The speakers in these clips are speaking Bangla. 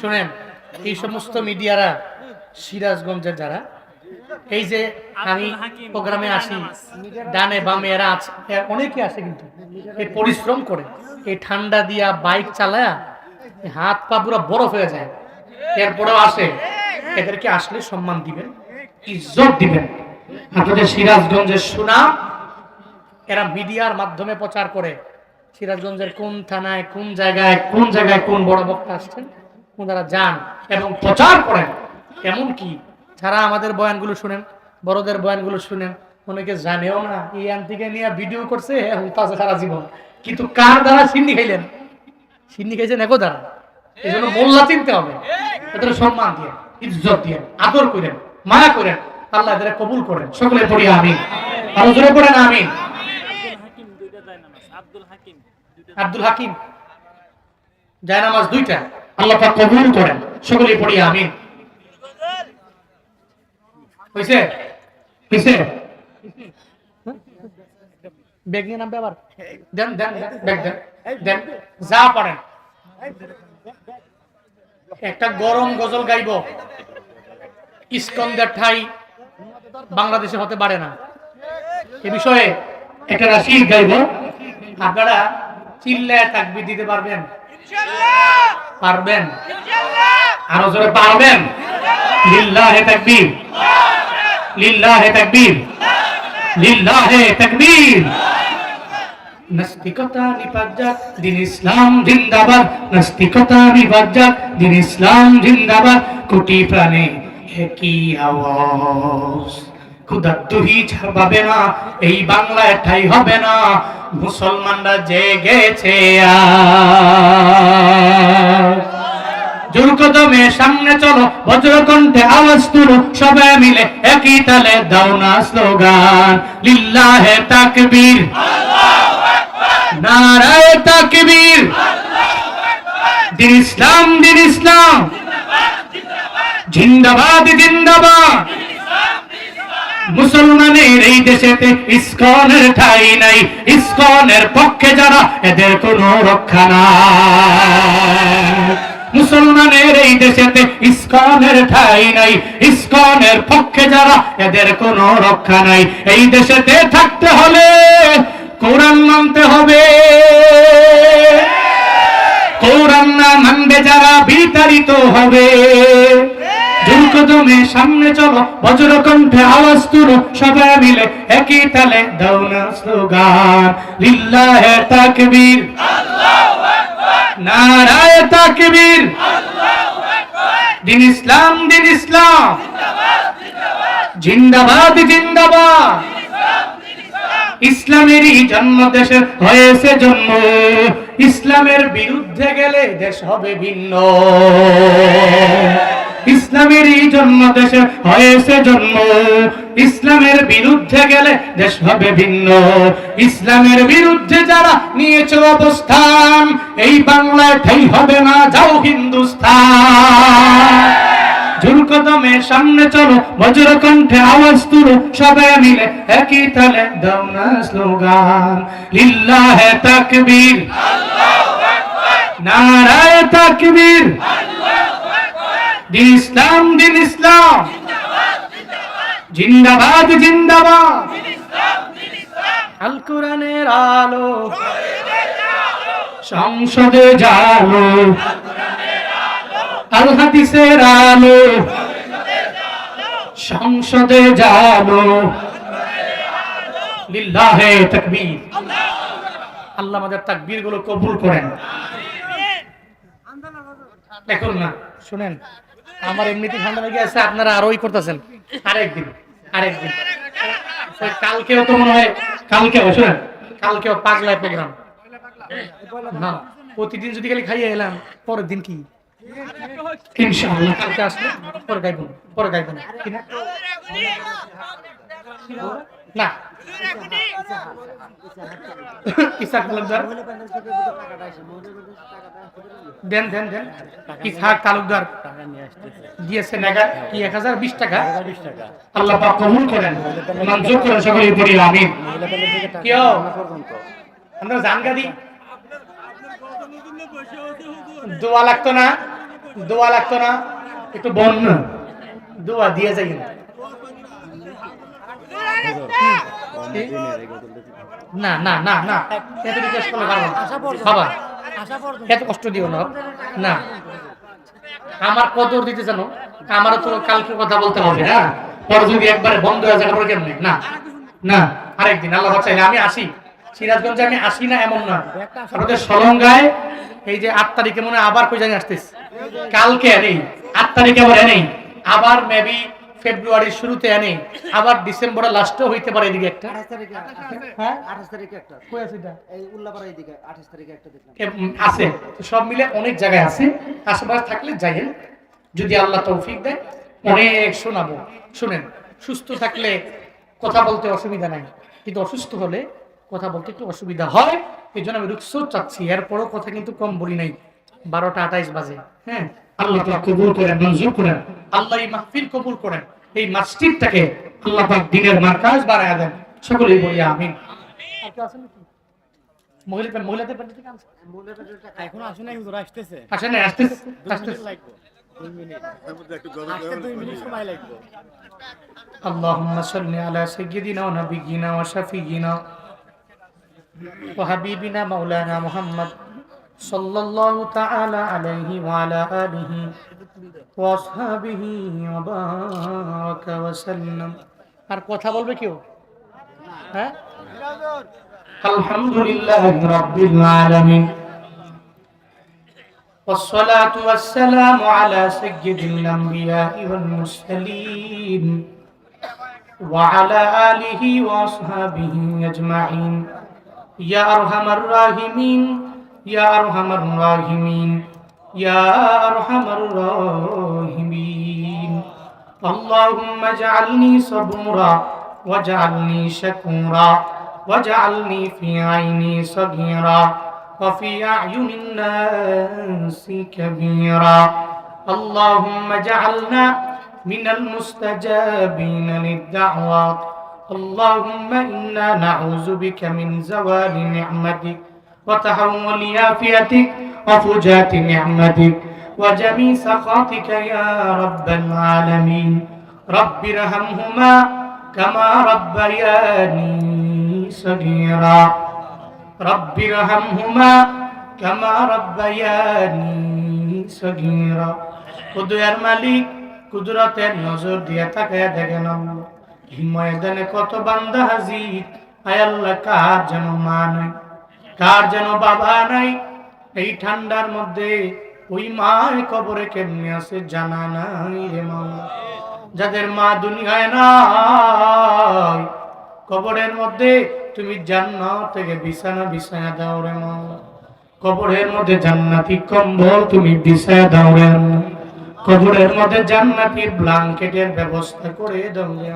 শুনেন এই সমস্ত মিডিয়ারা সিরাজগঞ্জের যারা এই যে আমি প্রোগ্রামে আসি ডানে বামে এরা আছে অনেকে আসে কিন্তু এই পরিশ্রম করে এই ঠান্ডা দিয়া বাইক চালায়া হাত পা পুরো বরফ হয়ে যায়। এরপরেও আসে এদেরকে আসলে সম্মান দিবেন ইজ্জত দিবেন। আপনাদের সিরাজগঞ্জের সুনাম এরা মিডিয়ার মাধ্যমে প্রচার করে। সিরাজগঞ্জের কোন থানায় কোন জায়গায় কোন জায়গায় কোন বড় বক্তা আসছেন? ওনারা যান এবং প্রচার করেন। এমনকি যারা আমাদের বয়ানগুলো শুনেন বড়দের বয়ানগুলো শুনেন অনেকে জানেও না এই আন থেকে নিয়ে ভিডিও করছে হুতাছে সারা জীবন। কিন্তু কার দ্বারা সিন্নি খাইলেন? সিন্নি খাইছেন একো দ্বারা। এই জন্য মোল্লা চিনতে হবে। এদের সম্মান দিয়ে ইজ্জত দিয়ে আদর করেন মায়া করেন আল্লাহ এদের কবুল করেন। সকলে পড়ি আমি আরও জোরে পড়েন আমি আব্দুল হাকিম আব্দুল হাকিম। জায়নামাজ দুইটা। আল্লাহ পাক কবুল করেন। সকলে পড়ি আমি হইছে? হইছে? ব্যাগ নিয়ে নামবে আবার? দেন দেন দেন, ব্যাগ দেন। দেন যা পারেন। একটা গরম গজল গাইব। ইস্কন্দের ঠাই বাংলাদেশে হতে পারে না। এ বিষয়ে একটা রাশিদ গাইব। আপনারা চিল্লায় তাকবির দিতে পারবেন। পারবেন? আরও জোরে পারবেন? লিল্লাহে তাকবীর। লিল্লাহে তাকবীর। লিল্লাহে তাকবীর। নাস্তিকতা নিপাজ্জাক দিন ইসলাম জিন্দাবাদ। নাস্তিকতা নিপাজ্জাক দিন ইসলাম জিন্দাবাদ। কোটি প্রাণে একই আওয়াজ। ক্ষুদার্তুহি ছাড়বাবে না এই বাংলায় ঠাই হবে না। মুসলমানরা জেগেছে জোর সামনে চলো, বজ্রকণ্ঠে আওয়াজ তুলো, সবাই মিলে একই তালে দাও না স্লোগান। লিল্লাহে তাকবীর। নারায়ে তাকবীর। দিন ইসলাম দিন ইসলাম। জিন্দাবাদ জিন্দাবাদ। মুসলমানের এই দেশেতে ইস্কনের ঠাই নাই। ইস্কনের পক্ষে যারা এদের কোনো রক্ষা নাই। মুসলমানের এই দেশেতে ইস্কনের ঠাই নাই। ইস্কনের পক্ষে যারা এদের কোনো রক্ষা নাই। এই দেশেতে থাকতে হলে কোরআন মানতে হবে। কোরআন না মানবে যারা বিতাড়িত হবে। দুর্গদমে সামনে চলো বজ্রকণ্ঠে আওয়াজ তুলো, সবাই মিলে একই তালে তাকবীর। নারায়ে তাকবীর। দিন ইসলাম দিন ইসলাম। জিন্দাবাদ জিন্দাবাদ। ইসলামেরই জন্ম দেশে হয়েছে জন্ম। ইসলামের বিরুদ্ধে গেলে দেশ হবে ভিন্ন। ইসলামেরই জন্ম দেশে হয়েছে জন্ম। ইসলামের বিরুদ্ধে গেলে দেশ হবে ভিন্ন। ইসলামের বিরুদ্ধে যারা নিয়েছে অবস্থান, এই বাংলায় ঠাই হবে না, যাও কদমে সামনে চলো, বজ্র কণ্ঠে আওয়াজ তুলো, সবাই মিলে একই তালে দাও না স্লোগান। লিল্লাহে তাকবীর। নারায়ে তাকবীর। দিন ইসলাম দিন ইসলাম। জিন্দাবাদ জিন্দাবাদ। আল কোরআনের আলো। সংসদে জালো। আল হাদিসের আলো। সংসদে জালো। লিল্লাহে তাকবীর। আল্লাহ আমাদের তাকবীরগুলো কবুল করেন। দেখুন না, শুনেন। আমার এমনিতে ঠান্ডা লেগে আছে আপনারা আরোই করতেছেন। আরেকদিন আরেকদিন। কালকেও তো মনে হয়, কালকেও, শুনেন, কালকেও পাগলায় প্রোগ্রাম। না, প্রতিদিন যদি খালি খাইয়ে এলাম, পরের দিন কি? ইনশাআল্লাহ, কালকে আসলে পরে গাইব পরে গাইব না? না? ইসাক তালুকদার? দেন দেন দেন। ইসাক তালুকদার? কি, এক হাজার বিশ টাকা? আল্লাহ কবুল করেন। মঞ্জুর করেন আমরা দোয়া লাগতো না? দোয়া লাগতো না? একটু বন না দোয়া দিয়ে যাই না না না না এত রিকোয়েস্ট করলে পারব বাবা এত কষ্ট দিও না। না। আমার কদর দিতে জানো আমারও তো কালকে কথা বলতে হবে হ্যাঁ? পরে যদি একবারে বন্ধ হয়ে যায় পরে কেমনে? না না। আরেকদিন আল্লাহ চাইলে আমি আসি। সিরাজগঞ্জে আমি আসি না এমন না। আমাদের সলঙ্গায় এই যে আট তারিখে মনে হয় আবার কই জানি আসতেছে। কালকে নেই আট তারিখে আবার নেই আবার মেবি ফেব্রুয়ারির শুরুতে এনে আবার ডিসেম্বরের লাস্টেও হইতে পারে এদিকে একটা। হ্যাঁ? আছে। তো সব মিলে অনেক জায়গায় আছে। আশেপাশে থাকলে যাইয়েন। যদি আল্লাহ তৌফিক দেয় অনেক শোনাবো। শুনেন সুস্থ থাকলে কথা বলতে অসুবিধা নাই। কিন্তু অসুস্থ হলে কথা বলতে একটু অসুবিধা হয়। এই জন্য আমি রুকসও চাচ্ছি। এরপরও কথা কিন্তু কম বলি নাই। বারোটা আঠাইশ বাজে হ্যাঁ আল্লাহ তাআলা কবুল করেন মঞ্জুর করেন আল্লাহ এই মাহফিল কবুল করেন এই মসজিদটাকে আল্লাহ পাক দিনের মার্কাজ বাড়ায় দেন সকলেই বলি আমিন আর কেউ আছেন নাকি মহিলা মহিলাদের প্যান্ট থেকে আনছে এখন আসে না কিন্তু আসতেছে আসেন না আসতেছে আসতেছে লাগবে দুই মিনিট আসতে দুই মিনিট সময় লাগবে اللهم صل على سيدنا ونبينا وشفينا وحبيبنا مولانا محمد صلى الله تعالى عليه وعلى آله وأصحابه وبارك وسلم আর কথা বলবে কেউ হ্যাঁ আলহামদুলিল্লাহ রাব্বিল আলামিন والصلاة والسلام على سيد الأنبياء والمرسلين وعلى آله وأصحابه أجمعين يا أرحم الراحمين يا أرحم الراحمين يا أرحم الراحمين. اللهم اجعلني صبورا واجعلني شكورا واجعلني في عيني صغيرا وفي أعين الناس كبيرا. اللهم اجعلنا من المستجابين للدعوات اللهم إنا نعوذ بك من زوال نعمتك. وتحول عافيتك وفجاة نعمتك وجميع سخطك يا رب العالمين رب ارحمهما كما ربياني صغيرا رب ارحمهما كما ربياني صغيرا খুদয়ার মালিক কুদরতের নজর দিয়ে তাকায় দেখেন আল্লাহ এই ময়দানে কত বান্দা হাজির আয় আল্লাহ কার যেন মা নাই কার যেন বাবা নাই? এই ঠান্ডার মধ্যে ওই মায় কবরে কেমনে আছে জানা নাই রে মাওলা যাদের মা দুনিয়ায় নাই, কবরের মধ্যে তুমি জান্নাত থেকে বিছানা বিছানা দাও রে মাওলা কবরের মধ্যে জান্নাতি কম্বল তুমি বিছায়া দাও রে কবরের মধ্যে জান্নাতি ব্ল্যাঙ্কেটের ব্যবস্থা করে দাও রে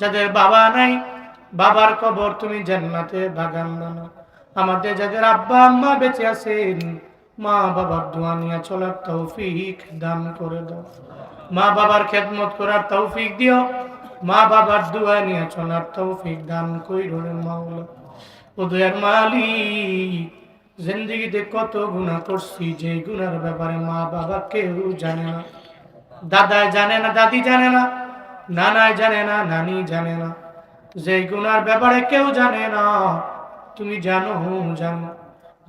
যাদের বাবা নাই, বাবার কবর তুমি জান্নাতে বাগান বানাও। আমাদের যাদের আব্বা আম্মা বেঁচে আছেন, মা বাবার দোয়া নিয়ে চলার তৌফিক দান করে দাও। মা বাবার খেদমত করার তৌফিক দিও, মা বাবার দোয়া নিয়ে চলার তৌফিক দান কইরো মাওলা। উদয়ের মালিক, জিন্দগিতে কত গুনাহ করছি যে গুণার ব্যাপারে মা বাবা কেউ জানে না। দাদা জানে না, দাদি জানে না নানায় জানে না, নানি জানে না। যে গুণার ব্যাপারে কেউ জানে না তুমি জানো জানো।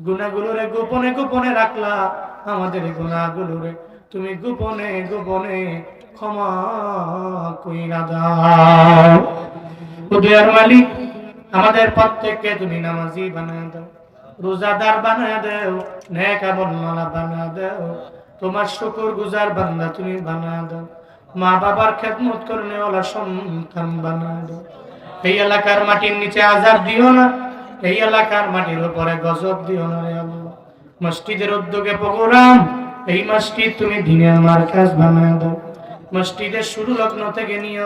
গুনাগুলোরে গোপনে গোপনে রাখলা আমাদের গুনাগুলোরে তুমি গোপনে গোপনে ক্ষমা মালিক, আমাদের প্রত্যেককে তুমি নামাজি বানায় দাও, রোজাদার বানায় দাও নেক আমলওয়ালা বানায় দাও, তোমার শুকর গুজার বান্দা তুমি বানায় দাও মা বাবার খেদমত করনে ওলা সন্তান বানায় দাও। এই এলাকার মাটির নিচে আজাব দিও না এই এলাকার মাটির উপরে গজব দিও না রে আল্লাহ। মসজিদের উদ্যোগে প্রোগ্রাম, এই মসজিদ তুমি দিনের মার্কাজ বানায় দাও। মসজিদের শুরু লগ্ন থেকে নিয়ে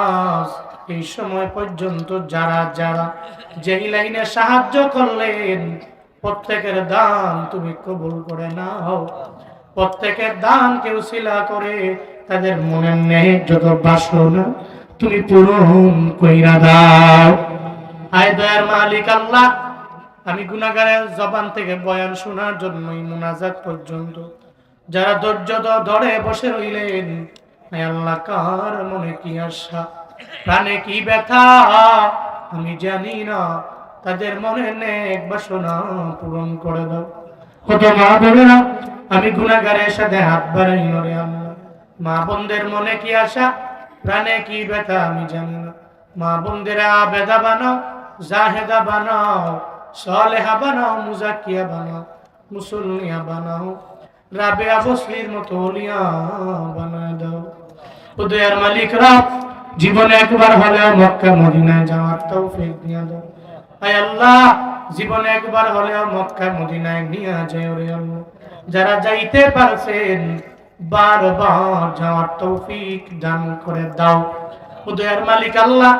আজ এই সময় পর্যন্ত যারা যারা যেই লাইনে সাহায্য করলেন, প্রত্যেকের দান তুমি কবুল করে না হও প্রত্যেকের দান কেউ শিলা করে, তাদের মনের নেই যত বাসনা তুমি পূরণ কইরা দাও। আয় দয়ার মালিক আল্লাহ, আমি গুনাগারের জবান থেকে বয়ান শোনার জন্যই মুনাজাত পর্যন্ত। যারা ধৈর্য ধরে বসে রইলেন আল্লাহ, কার মনে কি আশা? প্রাণে কি ব্যথা? আমি জানি না, তাদের মনে নেক বাসনা পূরণ করে দাও। কত মা না আমি গুণাগারের সাথে হাত বাড়াই নরে আল্লাহ। মা বোনদের মনে কি আশা? প্রাণে কি ব্যথা? আমি জানি না। মা বোনদেরা বেদা বানাও জাহেদা বানাও, সলেহা বানাও মুজাকিয়া বানাও, মুসল্লিয়া বানাও রাবেয়া বসলির মতো অলিয়া বানায় দাও। উদয়ার মালিকরা, জীবনে একবার হলেও মক্কা, মদিনায় যাওয়ার তৌফিক দিয়া দাও। আয় আল্লাহ, জীবনে একবার হলেও মক্কা, মদিনায় নিয়ে যায় ওরে আল্লাহ। যারা যাইতে পারছেন, বারবার যাওয়ার তৌফিক দান করে দাও। উদয়ার মালিক আল্লাহ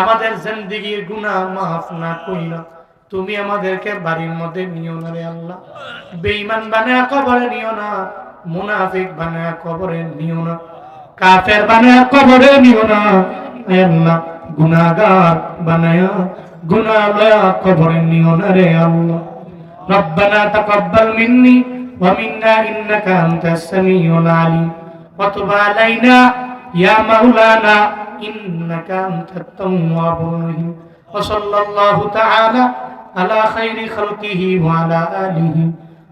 আমাদের জিন্দিগির গুনাহ মাফ না কইরা তুমি আমাদেরকে বাড়ির মধ্যে নিও না রে আল্লাহ বেঈমান বানায়া কবরে নিও না মুনাফিক বানায়া কবরে নিও না কাফের বানায়া কবরে নিও না হে আল্লাহ গুনাহগার বানায়া গুনাহ লয়া কবরে নিও না রে আল্লাহ ربنا تقبل مني ومنا إنك أنت السميع العليم وتب علينا يا مولانا إنك أنت التواب الرحيم وصلى الله تعالى على خير خلقه وعلى آله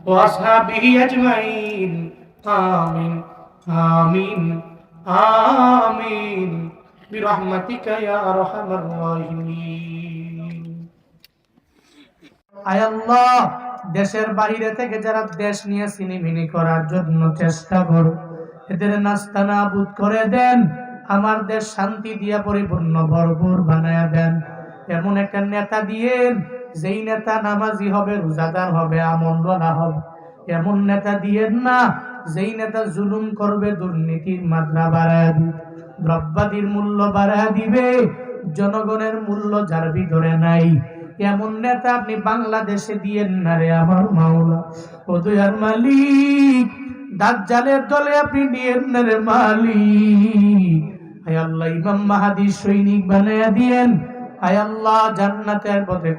وأصحابه أجمعين آمين آمين آمين برحمتك يا أرحم الراحمين আয় আল্লাহ দেশের বাইরে থেকে যারা দেশ নিয়ে সিনিমিনি করার জন্য চেষ্টা করো এদের নাস্তা নাবুদ করে দেন আমার দেশ শান্তি দিয়া পরিপূর্ণ ভরপুর বানায়া দেন। এমন একটা নেতা দিয়েন, যেই নেতা নামাজি হবে, রোজাদার হবে, আমলওয়ালা হবে। এমন নেতা দিয়েন না, যেই নেতা জুলুম করবে, দুর্নীতির মাত্রা বাড়ায় দিবে, দ্রব্যাদির মূল্য বাড়ায় দিবে, জনগণের মূল্য যার ভিতরে নাই। এমন নেতা আপনি বাংলাদেশে দিয়েন না রে আমার মাওলা। ও দয়ার মালিক, দাজ্জালের দলে আপনি দিয়েন না রে মালিক। সৈনিক দিয়েন। আল্লাহ, জান্নাতের পথে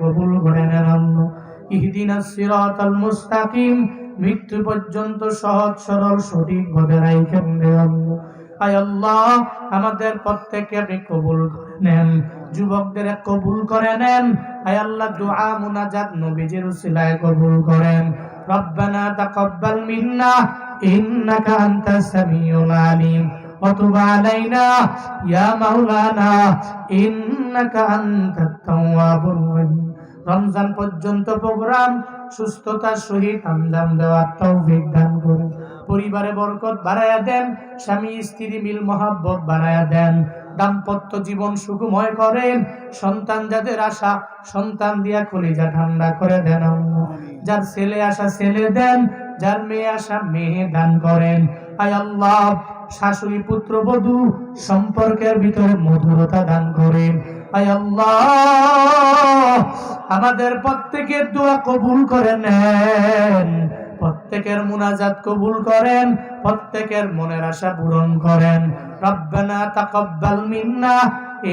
মৃত্যু পর্যন্ত সহজ, সরল, সঠিক পথে রাইখেন আল্লাহ। আমাদের প্রত্যেককে আপনি কবুল নেন, যুবকদের কবুল করে নেন। আয় আল্লাহ, দোয়া, মুনাজাত নবীজির কবুল করেন। রব্বানা মিন্না, ইন্নাকা وتب علينا يا مولانا إنك أنت التواب الرحيم রমজান পর্যন্ত প্রোগ্রাম সুস্থতার সহিত আঞ্জাম দেওয়ার তৌফিক দান করুন পরিবারে বরকত বাড়ায়া দেন স্বামী স্ত্রী মিল মহাব্বত বাড়ায়া দেন দাম্পত্য জীবন সুখময় করেন সন্তান যাদের আশা সন্তান দিয়া কলিজা ঠান্ডা করে দেন আল্লাহ। যার ছেলে আসা ছেলে দেন যার মেয়ে আসা মেয়ে দান করেন আয় আল্লাহ শাশুড়ি পুত্র বধু সম্পর্কের ভিতরে মধুরতা দান করেন। আমাদের প্রত্যেকের দোয়া কবুল করে নেন। প্রত্যেকের মুনাজাত কবুল করেন, প্রত্যেকের মনের আশা পূরণ করেন। রব্বানা তাকাব্বাল মিন্না,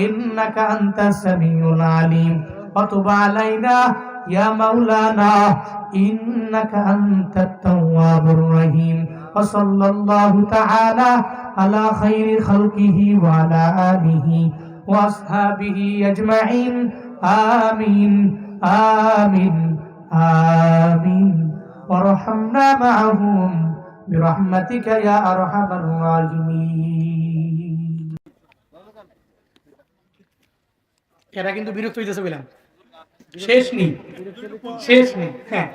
ইন্নাকা আনতা সামিউল আলিম। ওয়াতুব আলাইনা, ইয়া মাওলানা, ইন্নাকা আনতা তাওয়াবুর রহিম। وصلى الله تعالى على خير خلقه وعلى آله وأصحابه أجمعين آمين آمين آمين وارحمنا معهم برحمتك يا أرحم الراحمين এরা কিন্তু বিরক্ত হইতেছে বললাম শেষ নেই শেষ নেই হ্যাঁ